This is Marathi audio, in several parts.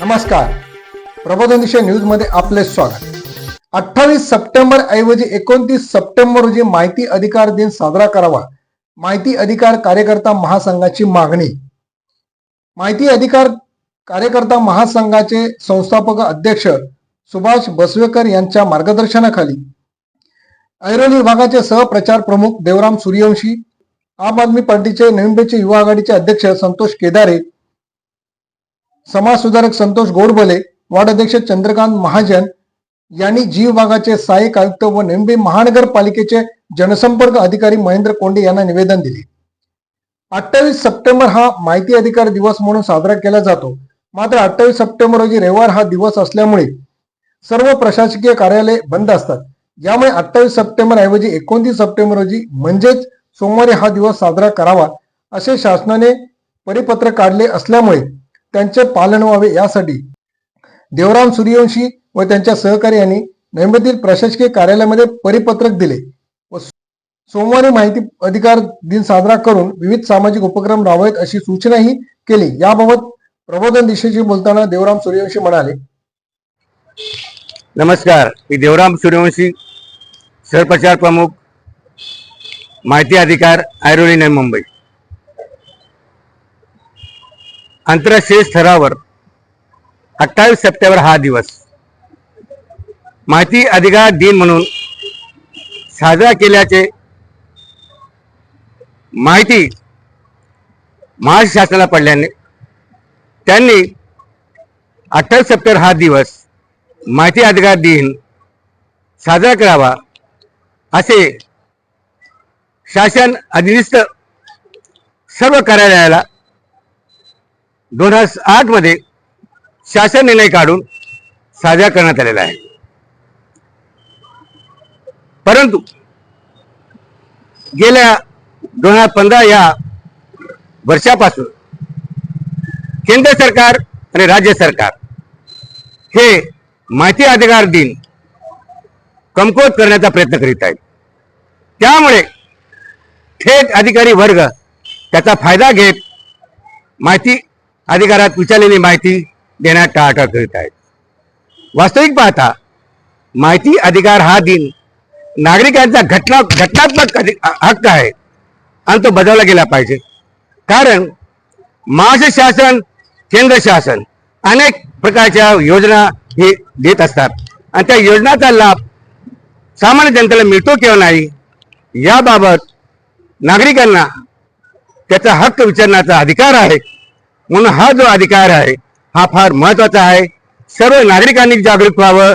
नमस्कार. प्रबोधन दिशा न्यूजमध्ये आपले स्वागत. अठ्ठावीस सप्टेंबर ऐवजी एकोणतीस सप्टेंबर रोजी माहिती अधिकार दिन साजरा करावा. माहिती अधिकार कार्यकर्ता महासंघाची मागणी. माहिती अधिकार कार्यकर्ता महासंघाचे संस्थापक अध्यक्ष सुभाष बसवेकर यांच्या मार्गदर्शनाखाली. ऐरोली विभागाचे सहप्रचार प्रमुख देवराम सूर्यवंशी आम आदमी पार्टीचे नवीन युवा आघाडीचे अध्यक्ष संतोष केदारे समाजसुधारक संतोष गोडबोले वार्ड अध्यक्ष चंद्रकांत महाजन यांनी जीव भागाचे सहाय्यक आयुक्त व नेंबे महानगरपालिकेचे जनसंपर्क अधिकारी महेंद्र कोंडे यांना निवेदन दिले. अठ्ठावीस सप्टेंबर हा माहिती अधिकार दिवस म्हणून साजरा केला जातो. मात्र अठ्ठावीस सप्टेंबर रोजी रविवार हा दिवस असल्यामुळे सर्व प्रशासकीय कार्यालय बंद असतात. यामुळे अठ्ठावीस सप्टेंबर ऐवजी एकोणतीस सप्टेंबर रोजी म्हणजेच सोमवारी हा दिवस साजरा करावा असे शासनाने परिपत्र काढले असल्यामुळे त्यांचे पालन व्हावे यासाठी देवराम सूर्यवंशी व त्यांच्या सहकार्यांनी नैमतील प्रशासकीय कार्यालयामध्ये परिपत्रक दिले व सोमवारी माहिती अधिकार दिन साजरा करून विविध सामाजिक उपक्रम राबवेत अशी सूचनाही केली. याबाबत प्रबोधन दिशेशी बोलताना देवराम सूर्यवंशी म्हणाले नमस्कार. मी देवराम सूर्यवंशी सरप्रचार प्रमुख माहिती अधिकार ऐरोली नवी मुंबई. आंतरराष्ट्रीय स्तरावर अठ्ठावीस सप्टेंबर हा दिवस. माहिती अधिकार दिन म्हणून साजरा केल्याचे माहिती महाराष्ट्र शासनाला पडल्याने त्यांनी अठ्ठावीस सप्टेंबर हा दिवस माहिती अधिकार दिन साजरा करावा असे शासन अधिनिस्त सर्व कार्यालयाला दोन हजार आठमध्ये शासन निर्णय काढून साजरा करण्यात आलेला आहे. परंतु गेल्या दोन हजार पंधरा या वर्षापासून केंद्र सरकार आणि राज्य सरकार हे माहिती अधिकार दिन कमकुवत करण्याचा प्रयत्न करीत आहेत. त्यामुळे थेट अधिकारी वर्ग त्याचा फायदा घेत माहिती अधिकारात विचारलेली माहिती देण्यात टाळाटाळ करीत आहेत. वास्तविक पाहता माहिती अधिकार हा दिन नागरिकांचा घटना घटनात्मक हक्क आहे आणि तो बजावला गेला पाहिजे. कारण महाराष्ट्र शासन केंद्र शासन अनेक प्रकारच्या योजना हे देत असतात. आणि त्या योजनाचा लाभ सामान्य जनतेला मिळतो किंवा नाही याबाबत नागरिकांना त्याचा हक्क विचारण्याचा अधिकार आहे. म्हणून हा जो अधिकार आहे हा फार महत्त्वाचा आहे. सर्व नागरिकांनी जागरूक व्हावं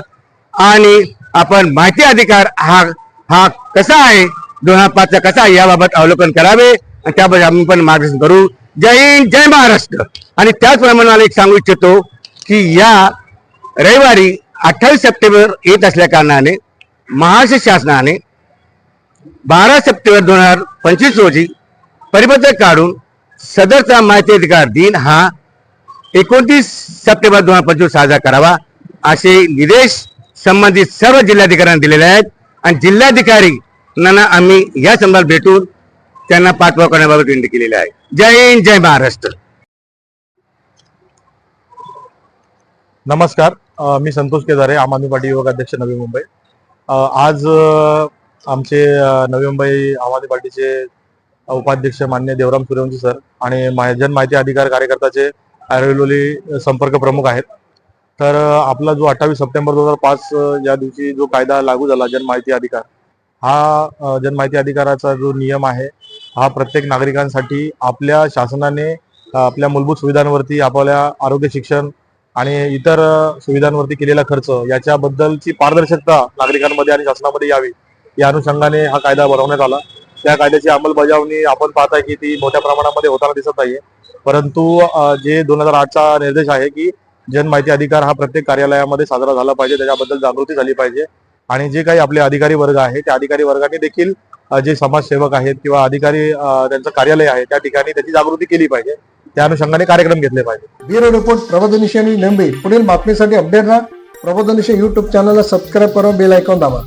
आणि आपण माहिती अधिकार हा हा कसा आहे दोन हजार पाचचा कसा आहे याबाबत अवलोकन करावे आणि त्याबद्दल आम्ही पण मार्गदर्शन करू. जय हिंद जय महाराष्ट्र. आणि त्याचप्रमाणे मला एक सांगू इच्छितो की या रविवारी अठ्ठावीस सप्टेंबर येत असल्या कारणाने महाराष्ट्र शासनाने बारा सप्टेंबर दोन हजार पंचवीस रोजी परिपत्रक काढून सदरचा माहिती अधिकार दिन हा एकोणतीस सप्टेंबर दोन हजार पंचवीस साजरा करावा. असे निर्देश संबंधित सर्व जिल्हाधिकाऱ्यांना दिलेले आहेत. आणि जिल्हाधिकाऱ्यांना आम्ही या संदर्भात भेटून त्यांना पाठवा करण्याबाबत विनंती केलेली आहे. जय हिंद जय महाराष्ट्र. नमस्कार. मी संतोष केदारे आम आदमी पार्टी युवक अध्यक्ष नवी मुंबई. आज आमचे नवी मुंबई आम आदमी पार्टीचे उपाध्यक्ष मान्य देवराम सूर्यवंशी सर आणि मा- जन माहिती अधिकार कार्यकर्त्याचे ऐरोली संपर्क प्रमुख आहेत. तर आपला जो अठ्ठावीस सप्टेंबर दोन हजार पाच या दिवशी जो कायदा लागू झाला जन माहिती अधिकार हा अ, जन माहिती अधिकाराचा जो नियम आहे हा प्रत्येक नागरिकांसाठी आपल्या शासनाने आपल्या मूलभूत सुविधांवरती आपल्या आरोग्य शिक्षण आणि इतर सुविधांवरती केलेला खर्च याच्याबद्दलची पारदर्शकता नागरिकांमध्ये आणि शासनामध्ये यावी या अनुषंगाने हा कायदा बनवण्यात आला. त्या कायद्याची अंमलबजावणी आपण पाहताय की ती मोठ्या प्रमाणामध्ये होताना दिसत नाहीये. परंतु जे दोन हजार आठचा निर्देश आहे की जन माहिती अधिकार हा प्रत्येक कार्यालयामध्ये साजरा झाला पाहिजे त्याच्याबद्दल जागृती झाली पाहिजे आणि जे काही आपले अधिकारी वर्ग आहे त्या अधिकारी वर्गाने देखील जे समाजसेवक आहेत किंवा अधिकारी त्यांचं कार्यालय आहे त्या ठिकाणी त्याची जागृती केली पाहिजे. त्या अनुषंगाने कार्यक्रम घेतले पाहिजे. ब्युरो रिपोर्ट प्रबोधनिशी आणि मुंबई पुढील बातमीसाठी अपडेट राहा. प्रबोधनिशी युट्यूब चॅनलला सबस्क्राईब करा बेल ऐकून दाबा.